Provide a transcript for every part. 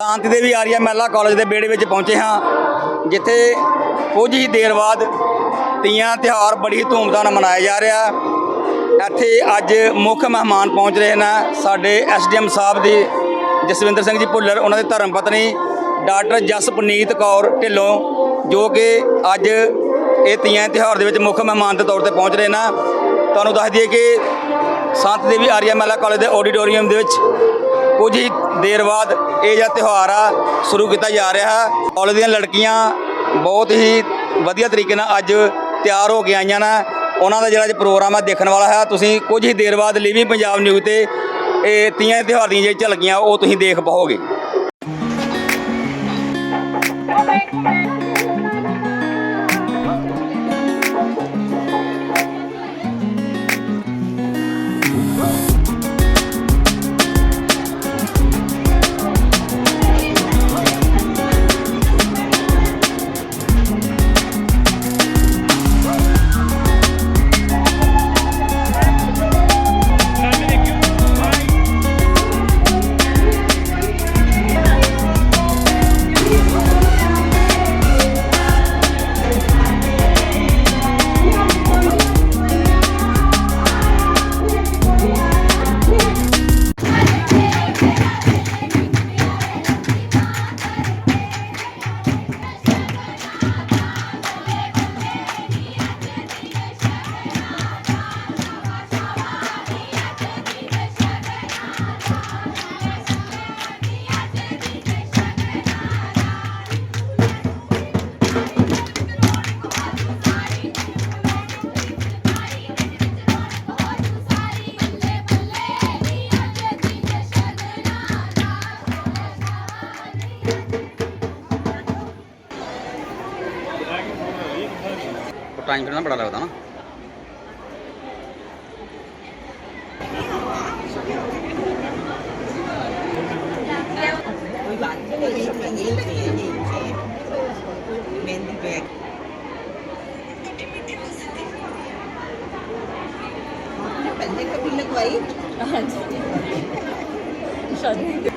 ਸ਼ਾਂਤੀ ਦੇਵੀ ਆਰੀਆ ਮਹਿਲਾ ਕਾਲਜ ਦੇ ਬੇੜੇ ਵਿੱਚ ਪਹੁੰਚੇ ਹਾਂ, ਜਿੱਥੇ ਕੁਝ ਹੀ ਦੇਰ ਬਾਅਦ ਤੀਆਂ ਤਿਉਹਾਰ ਬੜੀ ਧੂਮਧਾਮ ਨਾਲ ਮਨਾਇਆ ਜਾ ਰਿਹਾ। ਇੱਥੇ ਅੱਜ ਮੁੱਖ ਮਹਿਮਾਨ ਪਹੁੰਚ ਰਹੇ ਨੇ ਸਾਡੇ ਐਸਡੀਐਮ ਸਾਹਿਬ ਦੀ, ਜਸਵਿੰਦਰ ਸਿੰਘ ਜੀ ਭੁੱਲਰ, ਉਹਨਾਂ ਦੇ ਧਰਮ ਪਤਨੀ ਡਾਕਟਰ ਜਸਪਨੀਤ ਕੌਰ ਢਿੱਲੋਂ, ਜੋ ਕਿ ਅੱਜ ਇਹ ਤੀਆਂ ਤਿਉਹਾਰ ਦੇ ਵਿੱਚ ਮੁੱਖ ਮਹਿਮਾਨ ਦੇ ਤੌਰ ਤੇ ਪਹੁੰਚ ਰਹੇ ਨੇ। ਤੁਹਾਨੂੰ ਦੱਸ ਦਈਏ ਕਿ ਸੰਤ ਦੇਵੀ ਆਰੀਆ ਮਹਿਲਾ ਕਾਲਜ ਦੇ ਆਡੀਟੋਰੀਅਮ ਦੇ ਵਿੱਚ ਕੁਝ ਹੀ ਦੇਰ ਬਾਅਦ ਇਹ ਜਿਹੜਾ ਤਿਉਹਾਰ ਆ ਸ਼ੁਰੂ ਕੀਤਾ ਜਾ ਰਿਹਾ ਹੈ। ਕਾਲਜ ਦੀਆਂ ਲੜਕੀਆਂ ਬਹੁਤ ਹੀ ਵਧੀਆ ਤਰੀਕੇ ਨਾਲ ਅੱਜ ਤਿਆਰ ਹੋ ਕੇ ਆਈਆਂ ਨੇ। ਉਹਨਾਂ ਦਾ ਜਿਹੜਾ ਅੱਜ ਪ੍ਰੋਗਰਾਮ ਆ ਦੇਖਣ ਵਾਲਾ ਹੈ। ਤੁਸੀਂ ਕੁਝ ਹੀ ਦੇਰ ਬਾਅਦ ਲਿਵਿੰਗ ਪੰਜਾਬ ਨਿਊਜ਼ ਤੇ ਇਹ ਤੀਆਂ ਤਿਉਹਾਰ ਦੀਆਂ ਜਿਹੜੀਆਂ ਝਲਕੀਆਂ ਉਹ ਤੁਸੀਂ ਦੇਖ ਪਾਓਗੇ। 리액션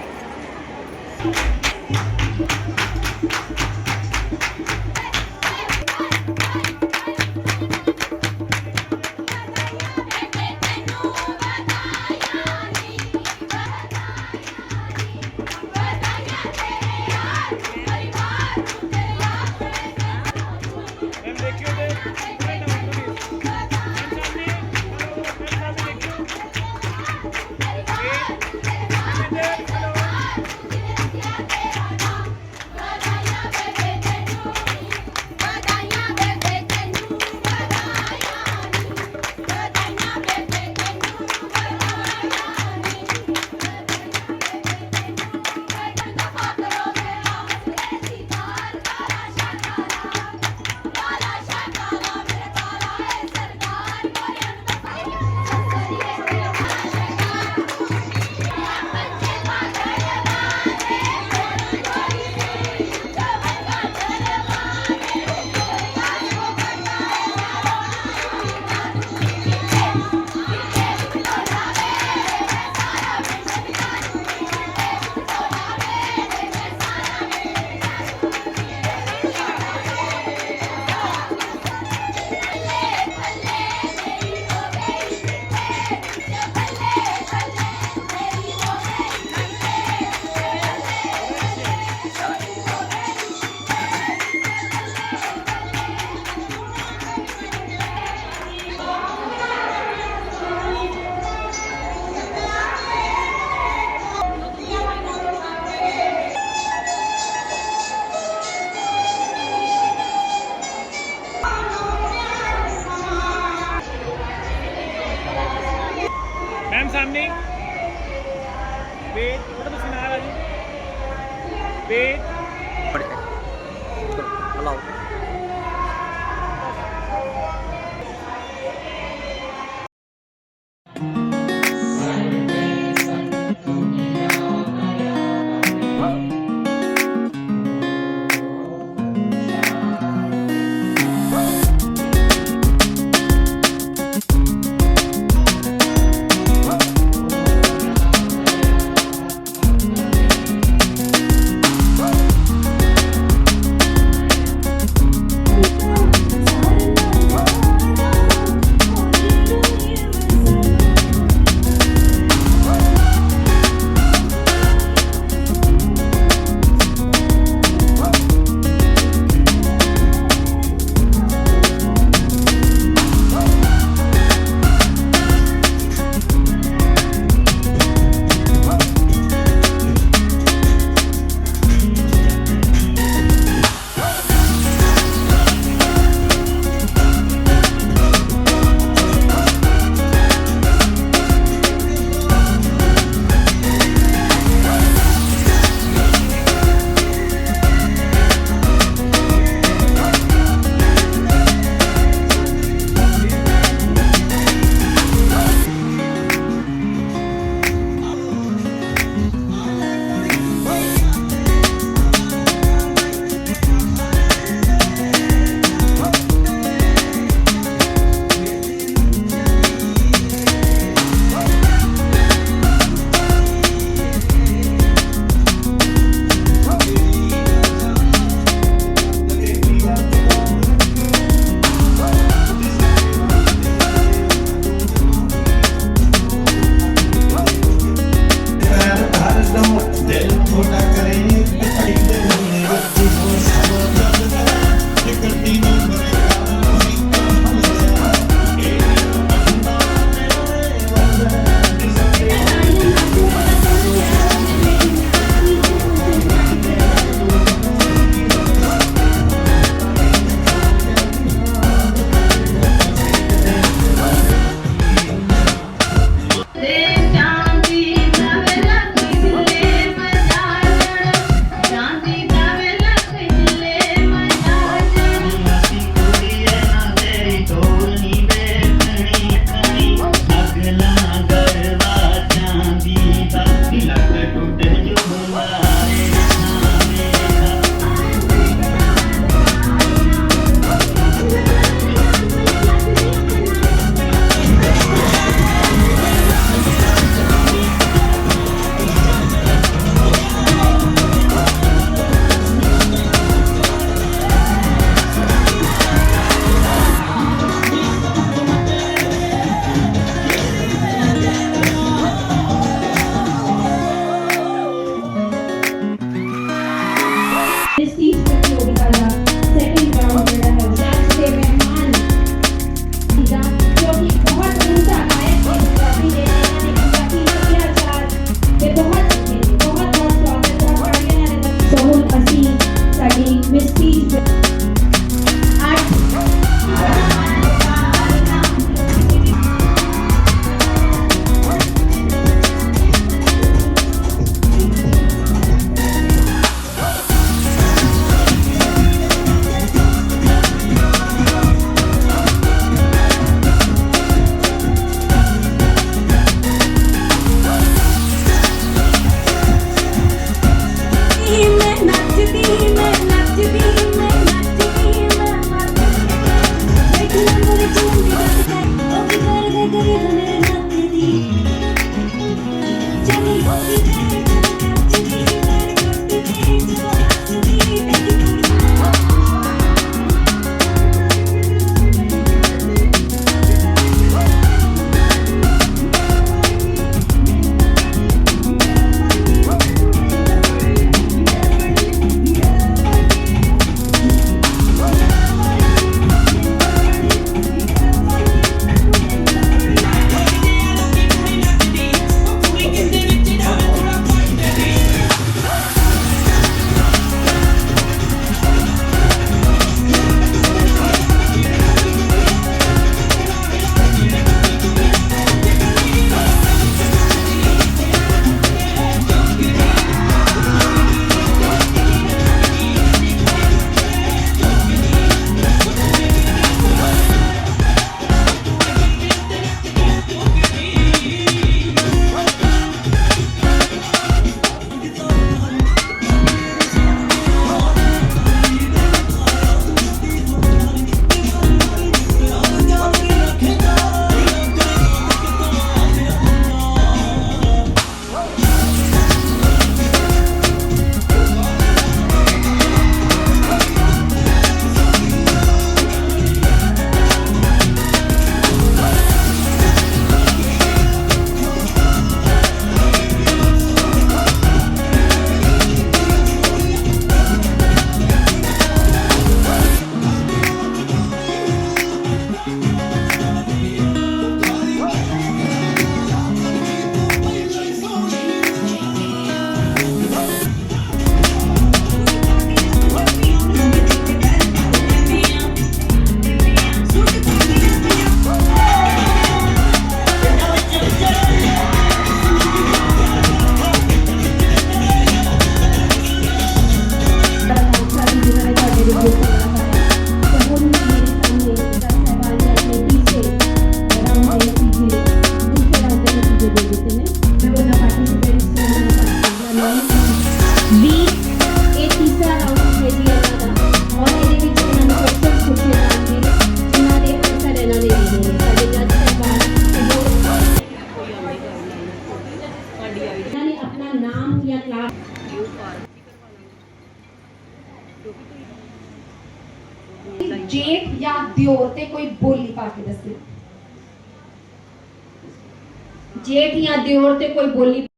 ਜੇਠ ਜਾਂ ਤੇ ਕੋਈ ਬੋਲੀ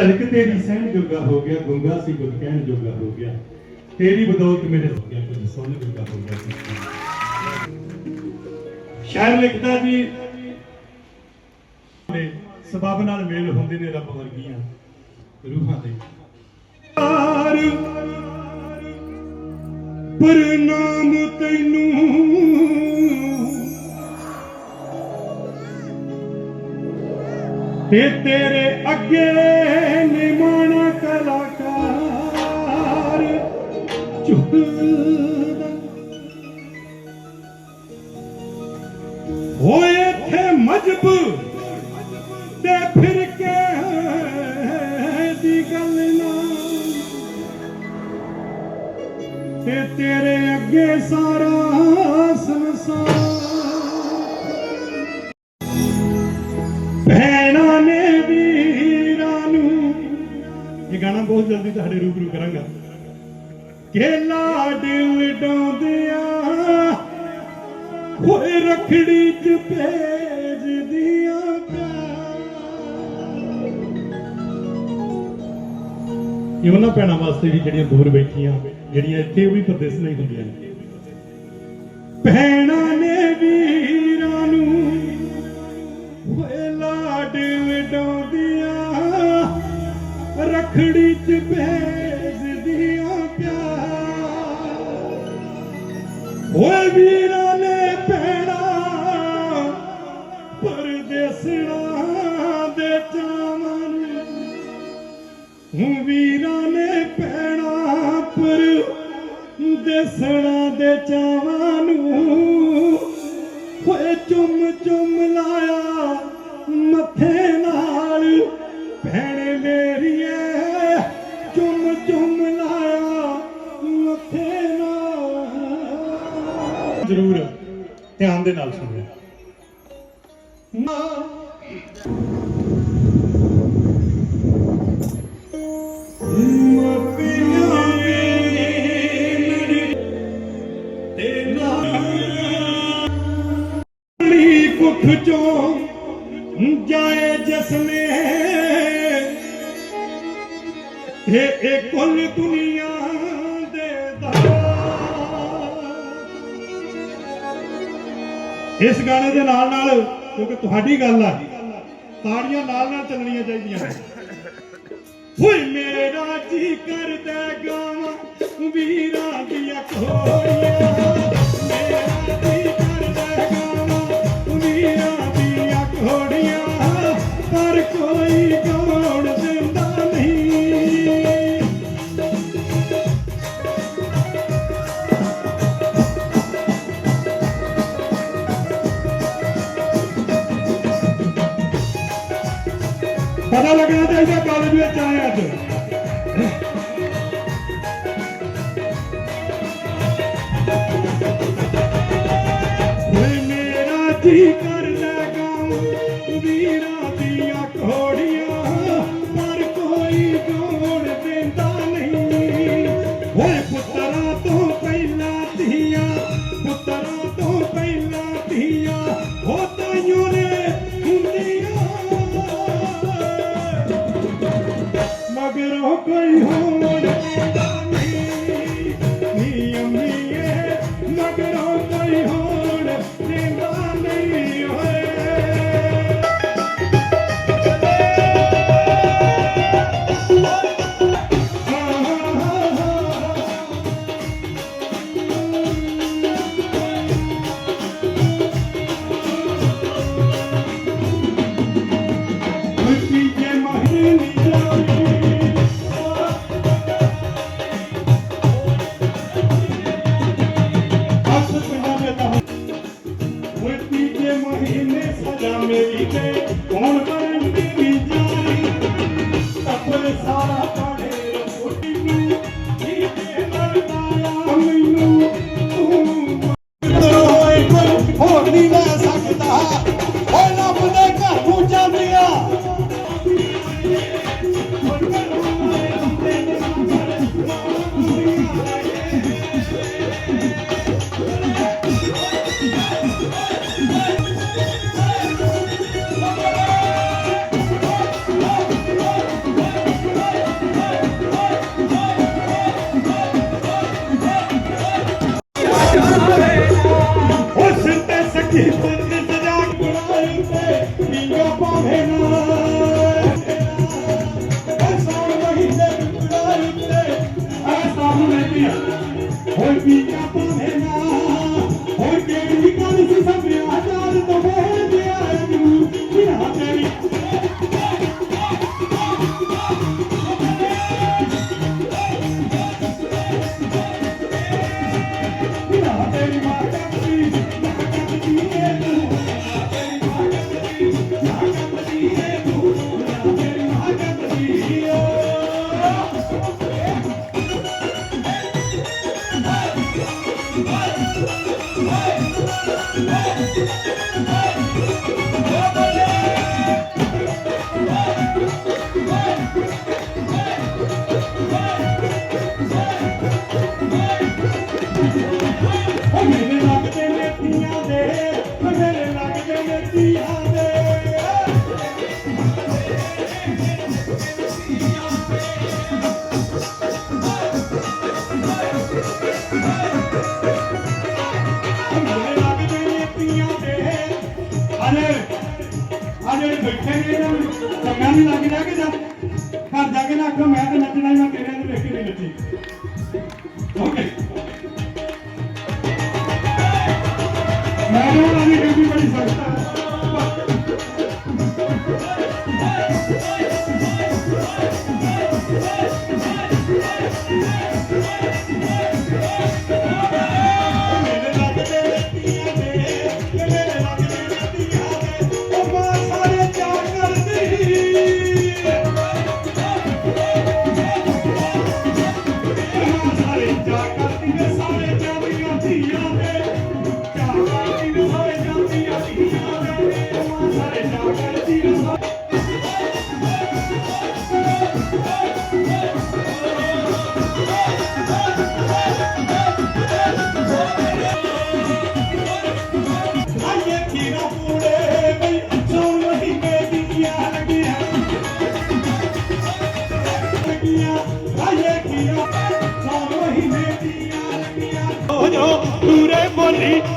ਝਲਕ ਤੇਰੀ ਸਹਿਣ ਜੋਗਾ ਹੋ ਗਿਆ, ਗੁੰਗਾ ਸੀ ਗੁਰ ਕਹਿਣ ਜੋਗਾ ਹੋ ਗਿਆ। ਤੇਰੀ ਬਦੌਲਤ ਮੇਰੇ ਹੋ ਗਿਆ, ਕੁਝ ਸੁਣ ਜੋਗਾ ਹੋ ਗਿਆ। ਸ਼ਾਇਰ ਲਿਖਦਾ ਜੀ ਸਬਬ ਨਾਲ ਮੇਲ ਹੁੰਦੇ ਨੇ ਰੱਬ ਵਰਗੀਆਂ ਰੂਹਾਂ ਦੇ ਯਾਰ ਪ੍ਰਣਾਮ ਤੈਨੂੰ ਤੇ ਤੇਰੇ ਅੱਗੇ ਨਿਮਾਣਾ ਕਲਾਕਾਰ ਝੁਕਦਾ ਹੋਏ ਥੇ ਮਜਬ ਤੇ ਫਿਰ ਇਹ ਉਹਨਾਂ ਭੈਣਾਂ ਵਾਸਤੇ ਵੀ ਜਿਹੜੀਆਂ ਦੂਰ ਬੈਠੀਆਂ, ਜਿਹੜੀਆਂ ਇੱਥੇ ਉਹ ਵੀ ਪਰਦੇਸ ਨਹੀਂ ਹੁੰਦੀਆਂ ਨੇ। ਭੈਣਾਂ ਨੇ ਵੀਰਾਂ ਨੂੰ ਹੋਏ ਲਾਡ ਲਡਾਉਂਦੀਆਂ ਰਖੜੀ ਚ ਭੇਜਦੀਆਂ ਚਾਵਾਂ ਨੂੰ ਹੋਏ ਚੁੰਮ ਚੁੰਮ ਲਾਇਆ ਮੱਥੇ ਨਾਲ। ਭੈਣ ਮੇਰੀ ਮੇਰੀਏ, ਚੁੰਮ ਚੁੰਮ ਲਾਇਆ ਮੱਥੇ ਨਾਲ। ਜ਼ਰੂਰ, ਧਿਆਨ ਦੇ ਨਾਲ ਸੁਣਿਓ। ਕੁੱਲ ਦੁਨੀਆ ਦੇ ਦਾ ਇਸ ਗਾਣੇ ਦੇ ਨਾਲ ਨਾਲ, ਕਿਉਂਕਿ ਤੁਹਾਡੀ ਗੱਲ ਆ, ਤਾੜੀਆਂ ਨਾਲ ਨਾਲ ਚੱਲਣੀਆਂ ਚਾਹੀਦੀਆਂ ਨੇ। ਹੋਏ ਮੇਰਾ ਜੀ ਕਰਦਾ ਗਾਵਾਂ, ਵੀਰਾਂ ਦੀਆਂ ਘੋੜੀਆਂ। पता लगा था इसे पानी में चाय आते Thank you. aqui.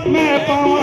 ਪੂਰੇ ਬੋਲੀ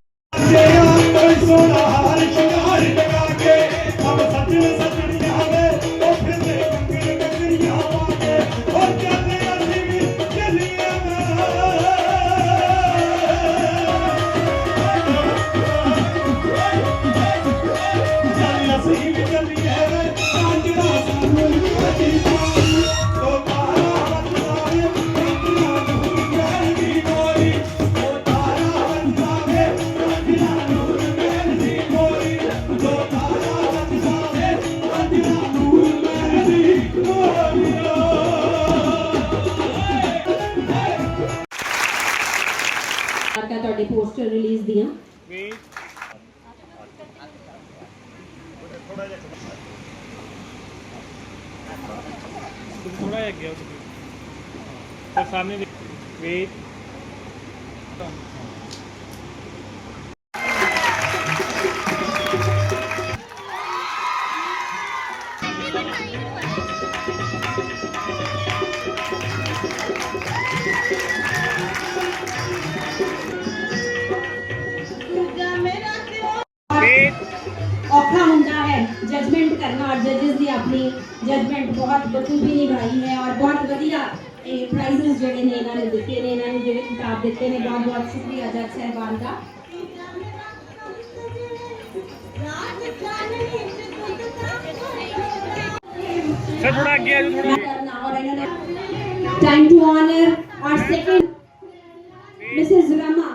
ਸਰ ਸਾਹਮਣੇ ਵੇਟ ਵੇਟ ਔਖਾ ਹੁੰਦਾ ਹੈ ਜਜਮੈਂਟ ਕਰਨਾ ਔਰ ਜजेस ਦੀ ਆਪਣੀ ਜਜਮੈਂਟ ਬਹੁਤ ਬਖੂਬੀ ਨਿਭਾਈ ਹੈ ਔਰ ਬਹੁਤ ਵਧੀਆ ਇਹ ਪ੍ਰਾਈਜ਼ਸ ਜਿਹੜੇ ਨੇ ਇਹਨਾਂ ਨੇ ਦਿੱਤੇ ਨੇ ਇਹਨਾਂ ਨੇ ਜਿਹੜੇ ਖਿਤਾਬ ਦਿੱਤੇ ਨੇ ਬਹੁਤ ਬਹੁਤ ਸ਼ੁਕਰੀਆ ਜੱਜ ਸਾਹਿਬਾਨ ਦਾ ਸਰ ਥੋੜਾ ਅੱਗੇ ਆ ਜਾਓ ਥੋੜਾ ਕਰਨਾ ਔਰ ਇਹਨਾਂ ਨੇ ਟਾਈਮ ਟੂ ਆਨਰ ਔਰ ਸੈਕੰਡ ਮਿਸਿਸ ਰਮਾ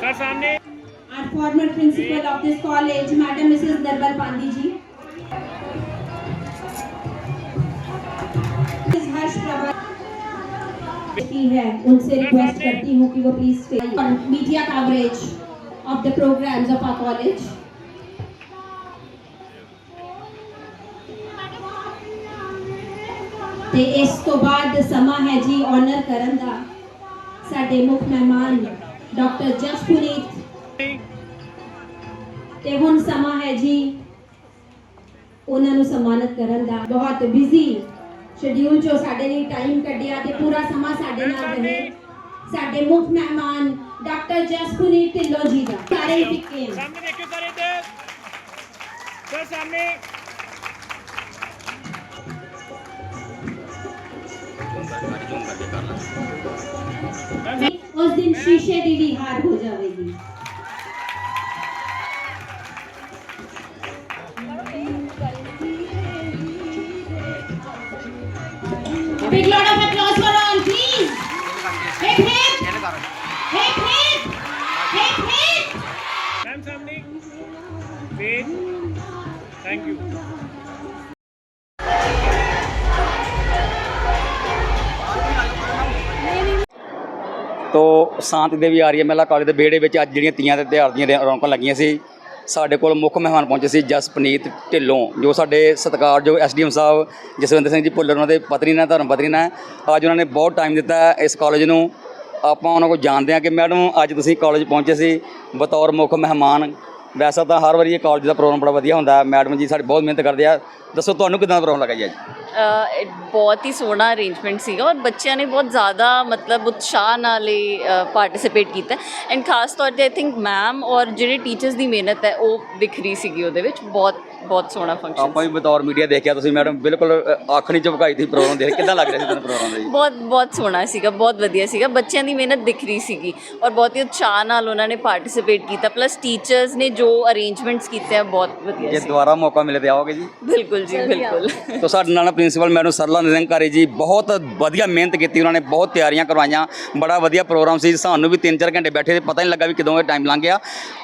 ਸਰ ਸਾਹਮਣੇ our former principal of की है उनसे रिक्वेस्ट करती हूँ कि वो please media coverage of the programmes of our college ਤੇ ਇਸ ਤੋਂ ਬਾਅਦ ਸਮਾਂ ਹੈ ਜੀ ਆਨਰ ਕਰਨ ਦਾ ਸਾਡੇ ਮੁੱਖ ਮਹਿਮਾਨ ਡਾਕਟਰ ਜਸਪ੍ਰੀਤ ਤੇ ਹੁਣ ਸਮਾਂ ਹੈ ਜੀ ਉਹਨਾਂ ਨੂੰ ਸਨਮਾਨਿਤ ਕਰਨ ਦਾ ਬਹੁਤ ਬਿਜ਼ੀ ਸ਼ਡਿਊਲ ਚੋਂ ਸਾਡੇ ਲਈ ਟਾਈਮ ਕੱਢਿਆ ਤੇ ਪੂਰਾ ਸਮਾਂ ਸਾਡੇ ਨਾਲ ਰਹੇ। ਸਾਡੇ ਮੁੱਖ ਮਹਿਮਾਨ ਡਾਕਟਰ ਜਸਪ੍ਰੀਤ ਢਿੱਲੋਂ ਜੀ ਦਾ। ਸਾਰੇ ਹਨ ਸਾਹਮਣੇ ਦੇਖਿਓ ਸਾਰੇ ਸਰ ਸਾਹਮਣੇ ਉਸ ਦਿਨ ਸ਼ੀਸ਼ੇ ਦੀ ਵੀ ਹਾਰ ਹੋ ਜਾਵੇਗੀ। ਤੋ ਆ ਰਹੀ ਹੈ। ਮਹਿਲਾ ਕਾਲਜ ਦੇ ਵਿਹੜੇ ਵਿੱਚ ਅੱਜ ਜਿਹੜੀਆਂ ਤੀਆਂ ਦੇ ਤਿਉਹਾਰ ਦੀਆਂ ਰ- ਰੌਣਕਾਂ ਲੱਗੀਆਂ ਸੀ, ਸਾਡੇ ਕੋਲ ਮੁੱਖ ਮਹਿਮਾਨ ਪਹੁੰਚੇ ਸੀ ਜਸਪਨੀਤ ਢਿੱਲੋਂ, ਜੋ ਸਾਡੇ ਸਤਿਕਾਰਯੋਗ ਐਸਡੀਐਮ ਸਾਹਿਬ ਜਸਵਿੰਦਰ ਸਿੰਘ ਜੀ ਭੁੱਲਰ, ਉਹਨਾਂ ਦੇ ਪਤਨੀ ਨੇ, ਧਰਮ ਪਤਨੀ ਨੇ। ਅੱਜ ਉਹਨਾਂ ਨੇ ਬਹੁਤ ਟਾਈਮ ਦਿੱਤਾ ਇਸ ਕਾਲਜ ਨੂੰ। ਆਪਾਂ ਉਹਨਾਂ ਕੋਲ ਜਾਣਦੇ ਹਾਂ ਕਿ ਮੈਡਮ, ਅੱਜ ਤੁਸੀਂ ਕਾਲਜ ਪਹੁੰਚੇ ਸੀ, ਬਤੌਰ ਮੁੱਖ ਮਹਿਮਾਨ ਵੈਸੇ ਤਾਂ ਹਰ ਵਾਰੀ ਇਹ ਕਾਲਜ ਦਾ ਪ੍ਰੋਗਰਾਮ ਬੜਾ ਵਧੀਆ ਹੁੰਦਾ ਹੈ। ਮੈਡਮ ਜੀ ਸਾਡੇ ਬਹੁਤ ਮਿਹਨਤ ਕਰਦੇ ਆ। ਦੱਸੋ ਤੁਹਾਨੂੰ ਕਿਦਾਂ ਦਾ ਪ੍ਰੋਗਰਾਮ ਲੱਗਾ ਜੀ ਅੱਜ? ਅ, ਇਹ ਬਹੁਤ ਹੀ ਸੋਹਣਾ ਅਰੇਂਜਮੈਂਟ ਸੀਗਾ ਔਰ ਬੱਚਿਆਂ ਨੇ ਬਹੁਤ ਜ਼ਿਆਦਾ ਮਤਲਬ ਉਤਸ਼ਾਹ ਨਾਲ ਇਹ ਪਾਰਟਿਸਿਪੇਟ ਕੀਤਾ। ਐਂਡ ਖਾਸ ਤੌਰ ਤੇ ਆਈ ਥਿੰਕ ਮੈਮ ਔਰ ਜਿਹੜੇ ਟੀਚਰਸ ਦੀ ਮਿਹਨਤ ਹੈ ਉਹ ਵਿਖਰੀ ਸੀਗੀ ਉਹਦੇ ਵਿੱਚ। ਬਹੁਤ ਬਹੁਤ ਸੋਹਣਾ ਫੰਕਸ਼ਨ ਆਪਾਂ ਵੀ ਬਤੌਰ ਮੀਡੀਆ ਦੇਖਿਆ ਤੁਸੀਂ ਮੈਡਮ ਬਿਲਕੁਲ ਅ, ਅੱਖ ਨਹੀਂ ਝਪਕਾਈ ਸੀ ਪ੍ਰੋਗਰਾਮ ਦੇਖ ਕਿਦਾਂ ਲੱਗ ਰਿਹਾ ਸੀ ਤੁਹਾਨੂੰ ਪ੍ਰੋਗਰਾਮ ਦਾ ਜੀ? ਬਹੁਤ ਬਹੁਤ ਸੋਹਣਾ ਸੀਗਾ ਬਹੁਤ ਵਧੀਆ ਸੀਗਾ। ਬੱਚਿਆਂ ਦੀ ਮਿਹਨਤ ਦਿਖ ਰਹੀ ਸੀਗੀ ਔਰ ਬਹੁਤ ਹੀ ਉਤਸ਼ਾਹ ਨਾਲ ਉਹਨਾਂ ਨੇ ਪਾਰਟਿਸਿਪੇਟ ਕੀਤਾ। ਪਲੱਸ ਟੀਚਰਸ ਨੇ ਜੋ ਅਰੇਂਜਮੈਂਟਸ ਕੀਤੇ ਆ ਬਹੁਤ ਵਧੀਆ ਜੇ ਸੀ। ਦੁਬਾਰਾ ਮੌਕਾ ਮਿਲੇ ਤੇ ਆਓਗੇ ਜੀ? ਬਿਲਕੁਲ ਜੀ ਬਿਲਕੁਲ। ਤੋ ਸਾਡੇ ਨਾਲ ਪ੍ਰਿੰਸੀਪਲ ਮੈਡਮ ਸਰਲਾ ਨਿਰੰਕਾਰੀ ਜੀ ਬਹੁਤ ਵਧੀਆ ਮਿਹਨਤ ਕੀਤੀ ਉਹਨਾਂ ਨੇ ਬਹੁਤ ਤਿਆਰੀਆਂ ਕਰਵਾਈਆਂ। ਬੜਾ ਵਧੀਆ ਪ੍ਰੋਗਰਾਮ ਸੀ। ਸਾਨੂੰ ਵੀ 3-4 ਘੰਟੇ ਬੈਠੇ ਤੇ ਪਤਾ ਨਹੀਂ ਲੱਗਾ ਵੀ ਕਦੋਂ ਇਹ ਟਾਈਮ ਲੰਘ ਗਿਆ।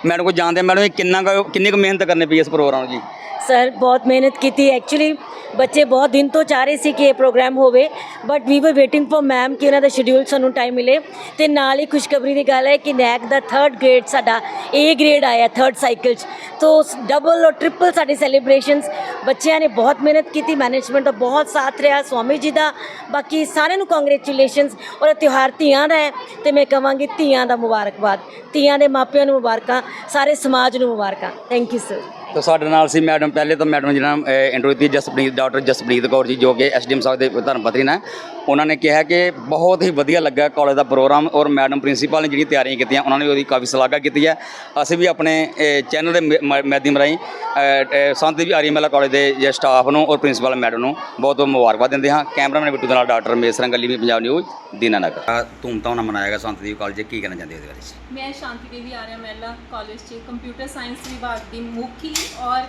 ਮੈਡਮ ਕੋ ਜਾਣਦੇ ਮੈਡਮ ਇਹ ਕਿੰਨਾ ਕੁ- ਕਿੰਨੀ ਕੁ ਮਿਹਨਤ ਕਰਨੀ ਪਈ ਇਸ ਪ੍ਰੋਗਰਾਮ ਨੂੰ ਜੀ ਸਰ, ਬਹੁਤ ਮਿਹਨਤ ਕੀਤੀ। ਐਕਚੁਅਲੀ ਬੱਚੇ ਬਹੁਤ ਦਿਨ ਤੋਂ ਚਾਹ ਰਹੇ ਸੀ ਕਿ ਇਹ ਪ੍ਰੋਗਰਾਮ ਹੋਵੇ। ਬਟ ਵੀ ਵਰ ਵੇਟਿੰਗ ਫॉर ਮੈਮ ਕਿ ਉਹਨਾਂ ਦਾ ਸ਼ਡਿਊਲ ਸਾਨੂੰ ਟਾਈਮ ਮਿਲੇ। ਤੇ ਨਾਲ ਹੀ ਖੁਸ਼ਖਬਰੀ ਦੀ ਗੱਲ ਹੈ ਕਿ ਨੈਕ ਦਾ 3rd ਗ੍ਰੇਡ ਸਾਡਾ A ਗ੍ਰੇਡ ਆਇਆ 3rd ਸਾਈਕਲ 'ਚ। ਤੋ ਡਬਲ ਔਰ ਟ੍ਰਿਪਲ ਸਾਡੇ ਸੈਲੀਬ੍ਰੇਸ਼ਨਸ ਬੱਚਿਆਂ ਨੇ ਬਹੁਤ ਮਿਹਨਤ ਕੀਤੀ ਮੈਨੇਜਮੈਂਟ ਦਾ ਬਹੁਤ ਸਾਥ ਰਿਹਾ, ਸਵਾਮੀ ਜੀ ਦਾ। ਬਾਕੀ ਸਾਰਿਆਂ ਨੂੰ ਕੰਗ੍ਰੈਚੁਲੇਸ਼ਨਸ ਔਰ ਇਹ ਤਿਉਹਾਰ ਧੀਆਂ ਦਾ ਹੈ। ਤੇ ਮੈਂ ਕਹਾਂਗੀ ਧੀਆਂ ਦਾ ਮੁਬਾਰਕਬਾਦ। ਧੀਆਂ ਦੇ ਮਾਪਿਆਂ ਨੂੰ ਮੁਬਾਰਕਾਂ, ਸਾਰੇ ਸਮਾਜ ਨੂੰ ਮੁਬਾਰਕਾਂ। ਥੈਂਕ ਯੂ ਸਰ ਤੋ ਸਾਡੇ ਨਾਲ ਸੀ ਮੈਡਮ, ਪਹਿਲੇ ਤਾਂ ਮੈਡਮ ਜਿਹੜਾ ਇੰਟਰਵਿਊ ਦਿੱਤੀ, ਜਸਪ੍ਰੀਤ, ਡਾਕਟਰ ਜਸਪ੍ਰੀਤ ਕੌਰ ਜੀ, ਜੋ ਕਿ ਐਸਡੀਐਮ ਸਾਹਿਬ ਦੇ ਧਰਮਪਤਨੀ ਨੇ। ਉਹਨਾਂ ਨੇ ਕਿਹਾ ਕਿ ਬਹੁਤ ਹੀ ਵਧੀਆ ਲੱਗਾ ਕਾਲਜ ਦਾ ਪ੍ਰੋਗਰਾਮ ਔਰ ਮੈਡਮ ਪ੍ਰਿੰਸੀਪਲ ਨੇ ਜਿਹੜੀ ਤਿਆਰੀਆਂ ਕੀਤੀਆਂ ਉਹਨਾਂ ਨੇ ਉਹਦੀ ਕਾਫੀ ਸ਼ਲਾਘਾ ਕੀਤੀ ਹੈ। ਅਸੀਂ ਵੀ ਆਪਣੇ ਚੈਨਲ ਦੇ ਮਾਧਿਅਮ ਰਾਹੀਂ ਸੰਤ ਦੇਵੀ ਆਰੀਮਲਾ ਕਾਲਜ ਦੇ ਜੇ ਸਟਾਫ ਨੂੰ ਔਰ ਪ੍ਰਿੰਸੀਪਲ ਮੈਡਮ ਨੂੰ ਬਹੁਤ ਬਹੁਤ ਮੁਬਾਰਕਬਾਦ ਦਿੰਦੇ ਹਾਂ। ਕੈਮਰਾਮੈਨ ਬਿੱਟੂ ਦੇ ਨਾਲ ਡਾਕਟਰ ਰਮੇਸ਼ ਰੰਗਲੀ ਵੀ ਪੰਜਾਬ ਨਿਊਜ਼ ਦੀਨਾਨਗਰ। ਧੂਮਧਾਮ ਨਾਲ ਮਨਾਇਆ ਗਿਆ ਸੰਤ ਦੇਵੀ ਕਾਲਜ ਕੀ ਕਹਿਣਾ ਚਾਹੁੰਦੇ ਉਹਦੇ ਬਾਰੇ? ਮੈਂ ਸ਼ਾਂਤੀ ਦੇਵੀ ਆਰਿਆ ਮਹਿਲਾ ਕਾਲਜ 'ਚ ਕੰਪਿਊਟਰ ਸਾਇੰਸ ਵਿਭਾਗ ਦੀ ਮੁਖੀ ਔਰ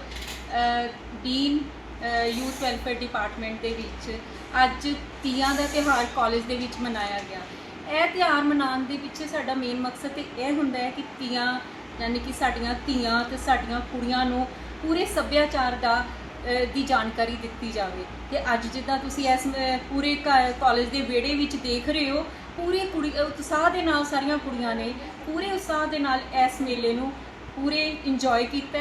ਡੀਨ ਯੂਥ ਵੈਲਫੇਅਰ ਡਿਪਾਰਟਮੈਂਟ ਦੇ ਵਿੱਚ ਅੱਜ ਤੀਆਂ ਦਾ ਤਿਉਹਾਰ ਕਾਲਜ ਦੇ ਵਿੱਚ ਮਨਾਇਆ ਗਿਆ। ਇਹ ਤਿਉਹਾਰ ਮਨਾਉਣ ਦੇ ਪਿੱਛੇ ਸਾਡਾ ਮੇਨ ਮਕਸਦ ਇਹ ਹੁੰਦਾ ਹੈ ਕਿ ਤੀਆਂ ਯਾਨੀ ਕਿ ਸਾਡੀਆਂ ਧੀਆਂ ਤੇ ਸਾਡੀਆਂ ਕੁੜੀਆਂ ਨੂੰ ਪੂਰੇ ਸੱਭਿਆਚਾਰ ਦਾ ਦੀ ਜਾਣਕਾਰੀ ਦਿੱਤੀ ਜਾਵੇ। ਤੇ ਅੱਜ ਜਿੱਦਾਂ ਤੁਸੀਂ ਇਸ ਅ, ਪੂਰੇ ਕਾਲਜ ਦੇ ਵਿਹੜੇ ਵਿੱਚ ਦੇਖ ਰਹੇ ਹੋ ਪੂਰੀ ਕੁੜੀ ਉਤਸ਼ਾਹ ਦੇ ਨਾਲ ਸਾਰੀਆਂ ਕੁੜੀਆਂ ਨੇ ਪੂਰੇ ਉਤਸ਼ਾਹ ਦੇ ਨਾਲ ਇਸ ਮੇਲੇ ਨੂੰ ਪੂਰੇ ਇੰਜੋਏ ਕੀਤਾ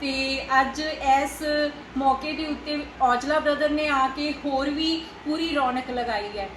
ਤੇ ਅੱਜ ਇਸ ਮੌਕੇ ਦੇ ਉੱਤੇ ਔਜਲਾ ਬ੍ਰਦਰ ਨੇ ਆ ਕੇ ਹੋਰ ਵੀ ਪੂਰੀ ਰੌਣਕ ਲਗਾਈ ਹੈ।